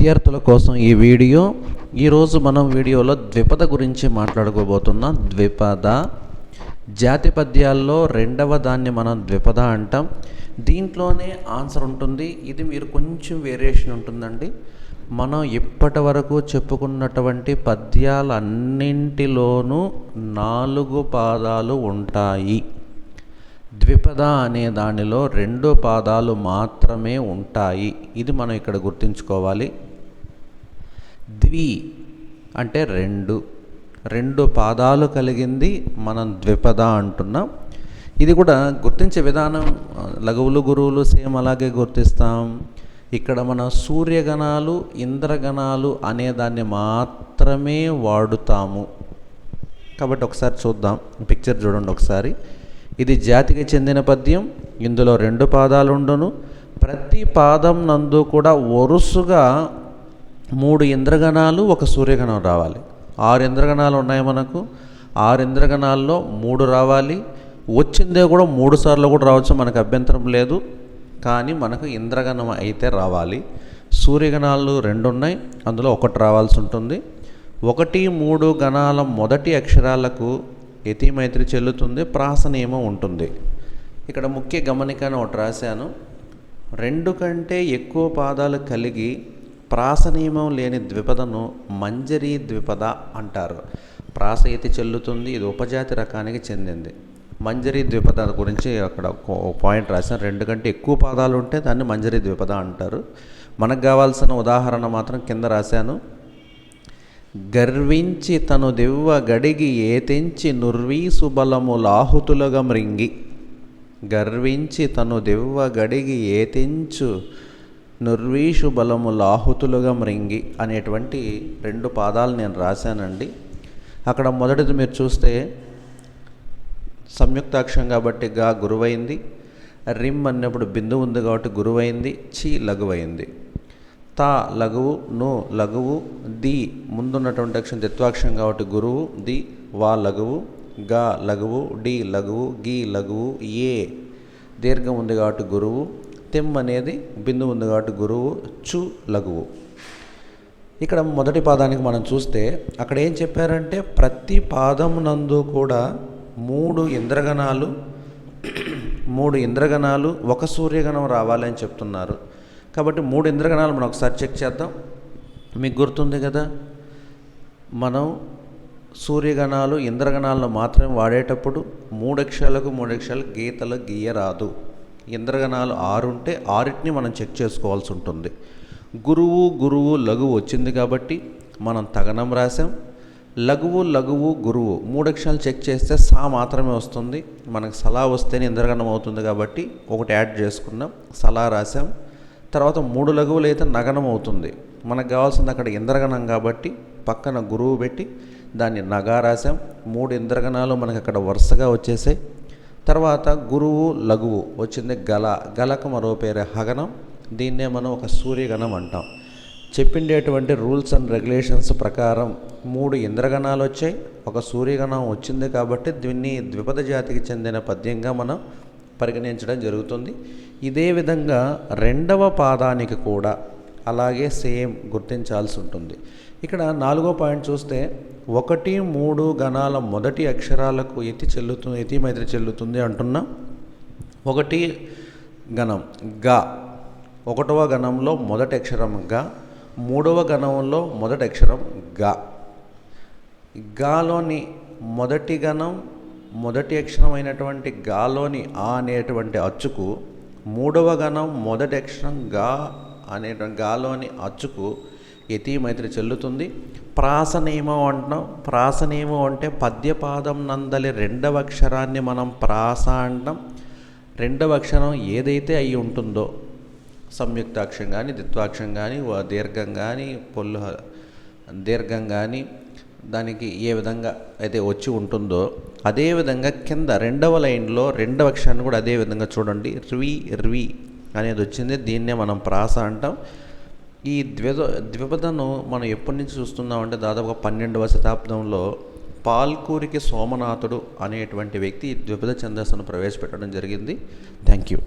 విద్యార్థుల కోసం ఈ వీడియో. ఈరోజు మనం వీడియోలో ద్విపద గురించి మాట్లాడుకోబోతున్నాం. ద్విపద జాతి పద్యాల్లో రెండవ దాన్ని మనం ద్విపద అంటాం. దీంట్లోనే ఆన్సర్ ఉంటుంది. ఇది మీరు కొంచెం వేరియేషన్ ఉంటుందండి. మనం ఇప్పటి వరకు చెప్పుకున్నటువంటి పద్యాలన్నింటిలోనూ నాలుగు పాదాలు ఉంటాయి. ద్విపద అనే దానిలో రెండు పాదాలు మాత్రమే ఉంటాయి. ఇది మనం ఇక్కడ గుర్తుంచుకోవాలి. ద్వి అంటే రెండు. రెండు పాదాలు కలిగింది మనం ద్విపద అంటున్నాం. ఇది కూడా గుర్తించే విధానం లఘువులు గురువులు సేమ్ అలాగే గుర్తిస్తాం. ఇక్కడ మన సూర్యగణాలు ఇంద్రగణాలు అనేదాన్ని మాత్రమే వాడుతాము. కాబట్టి ఒకసారి చూద్దాం. పిక్చర్ చూడండి ఒకసారి. ఇది జాతికి చెందిన పద్యం. ఇందులో రెండు పాదాలు ఉండును. ప్రతి పాదం నందు కూడా వరుసగా మూడు ఇంద్రగణాలు ఒక సూర్యగణం రావాలి. ఆరు ఇంద్రగణాలు ఉన్నాయి మనకు? ఆరు ఇంద్రగణాల్లో మూడు రావాలి. వచ్చిందే కూడా మూడు సార్లు కూడా రావచ్చు మనకు అభ్యంతరం లేదు. కానీ మనకు ఇంద్రగణం అయితే రావాలి. సూర్యగణాలు రెండు ఉన్నాయి అందులో ఒకటి రావాల్సి ఉంటుంది. ఒకటి మూడు గణాల మొదటి అక్షరాలకు యతిమైత్రి చెల్లుతుంది ప్రాసనియమం ఉంటుంది. ఇక్కడ ముఖ్య గమనిక అని ఒకటి రాశాను. రెండు కంటే ఎక్కువ పాదాలు కలిగి ప్రాసనియమం లేని ద్విపదను మంజరి ద్విపద అంటారు. ప్రాస యతి చెల్లుతుంది ఇది ఉపజాతి రకానికి చెందింది. మంజరి ద్విపద గురించి అక్కడ పాయింట్ రాశాను రెండు కంటే ఎక్కువ పాదాలు ఉంటే దాన్ని మంజరి ద్విపద అంటారు. మనకు కావాల్సిన ఉదాహరణ మాత్రం కింద రాశాను. గర్వించి తను దివ్వ గడిగి ఏతెంచి నుర్వీసు బలము లాహుతులుగా మృంగి గర్వించి తను దివ్వ గడిగి ఏతెంచు నుర్వీషు బలము లాహుతులుగా మృంగి అనేటువంటి రెండు పాదాలు నేను రాశానండి. అక్కడ మొదటిది మీరు చూస్తే సంయుక్తాక్షం కాబట్టి గా గురువైంది. రిమ్ అన్నప్పుడు బిందు ఉంది కాబట్టి గురువైంది. చి లఘువైంది. తా లఘువు ను లఘువు ది ముందున్నటువంటి అక్షరం దిత్వాక్షరం కాబట్టి గురువు ది వా లఘువు గా లఘువు డి లఘువు గి లఘువు ఏ దీర్ఘం ఉంది కాబట్టి గురువు తిమ్ అనేది బిందు ఉంది కాబట్టి గురువు చు లఘువు. ఇక్కడ మొదటి పాదానికి మనం చూస్తే అక్కడ ఏం చెప్పారంటే ప్రతి పాదం నందు కూడా మూడు ఇంద్రగణాలు మూడు ఇంద్రగణాలు ఒక సూర్యగణం రావాలని చెప్తున్నారు. కాబట్టి మూడు ఇంద్రగణాలు మనం ఒకసారి చెక్ చేద్దాం. మీకు గుర్తుంది కదా? మనం సూర్యగణాలు ఇంద్రగణాలను మాత్రమే వాడేటప్పుడు మూడు అక్షరాలకు మూడు అక్షరాలు గీతలు గీయరాదు. ఇంద్రగణాలు ఆరు ఉంటే ఆరిటిని మనం చెక్ చేసుకోవాల్సి ఉంటుంది. గురువు గురువు లఘువు వచ్చింది కాబట్టి మనం తగనం రాసాం లఘువు లఘువు గురువు మూడక్షరాలు చెక్ చేస్తే సా మాత్రమే వస్తుంది. మనకు సలా వస్తేనే ఇంద్రగణం అవుతుంది కాబట్టి ఒకటి యాడ్ చేసుకున్నాం. సలా రాసాం తర్వాత మూడు లఘువులు అయితే నగనం అవుతుంది. మనకు కావాల్సింది అక్కడ ఇంద్రగణం కాబట్టి పక్కన గురువు పెట్టి దాన్ని నగా రాసాం మూడు ఇంద్రగణాలు మనకు అక్కడ వరుసగా వచ్చేసాయి. తర్వాత గురువు లఘువు వచ్చింది గల గలకు మరో పేరే హగనం. దీన్నే మనం ఒక సూర్యగణం అంటాం. చెప్పిండేటువంటి రూల్స్ అండ్ రెగ్యులేషన్స్ ప్రకారం మూడు ఇంద్రగణాలు వచ్చాయి. ఒక సూర్యగణం వచ్చింది కాబట్టి దీన్ని ద్విపద జాతికి చెందిన పద్యంగా మనం పరిగణించడం జరుగుతుంది. ఇదే విధంగా రెండవ పాదానికి కూడా అలాగే సేమ్ గుర్తించాల్సి ఉంటుంది. ఇక్కడ నాలుగో పాయింట్ చూస్తే ఒకటి మూడు గణాల మొదటి అక్షరాలకు ఎతి చెల్లుతుంది ఎతి మైత్రి చెల్లుతుంది అంటున్నాం ఒకటి గణం గా. ఒకటవ గణంలో మొదటి అక్షరం గా మూడవ గణంలో మొదటి అక్షరం గా. గాలోని మొదటి గణం మొదటి అక్షరం అయినటువంటి గాలోని ఆ అనేటువంటి అచ్చుకు మూడవ గణం మొదటి అక్షరం గా అనేటువంటి గాలోని అచ్చుకు యతి మైత్రి చెల్లుతుంది. ప్రాస అంటున్నాం. ప్రాస అంటే పద్యపాదం నందలి రెండవ అక్షరాన్ని మనం ప్రాస అంటాం. రెండవ అక్షరం ఏదైతే అయి ఉంటుందో సంయుక్తాక్షం కానీ ద్విత్వాక్షం కానీ దీర్ఘం కానీ పొల్లు దీర్ఘం కానీ దానికి ఏ విధంగా అయితే వచ్చి ఉంటుందో అదేవిధంగా కింద రెండవ లైన్లో రెండవ అక్షరాన్ని కూడా అదే విధంగా చూడండి. రివి రివి అనేది వచ్చింది దీన్నే మనం ప్రాస అంటాం. ఈ ద్విద ద్విపదను మనం ఎప్పటి నుంచి చూస్తున్నామంటే దాదాపుగా పన్నెండవ శతాబ్దంలో పాల్కూరికి సోమనాథుడు అనేటువంటి వ్యక్తి ఈ ద్విపద ఛందస్సును ప్రవేశపెట్టడం జరిగింది. Thank you.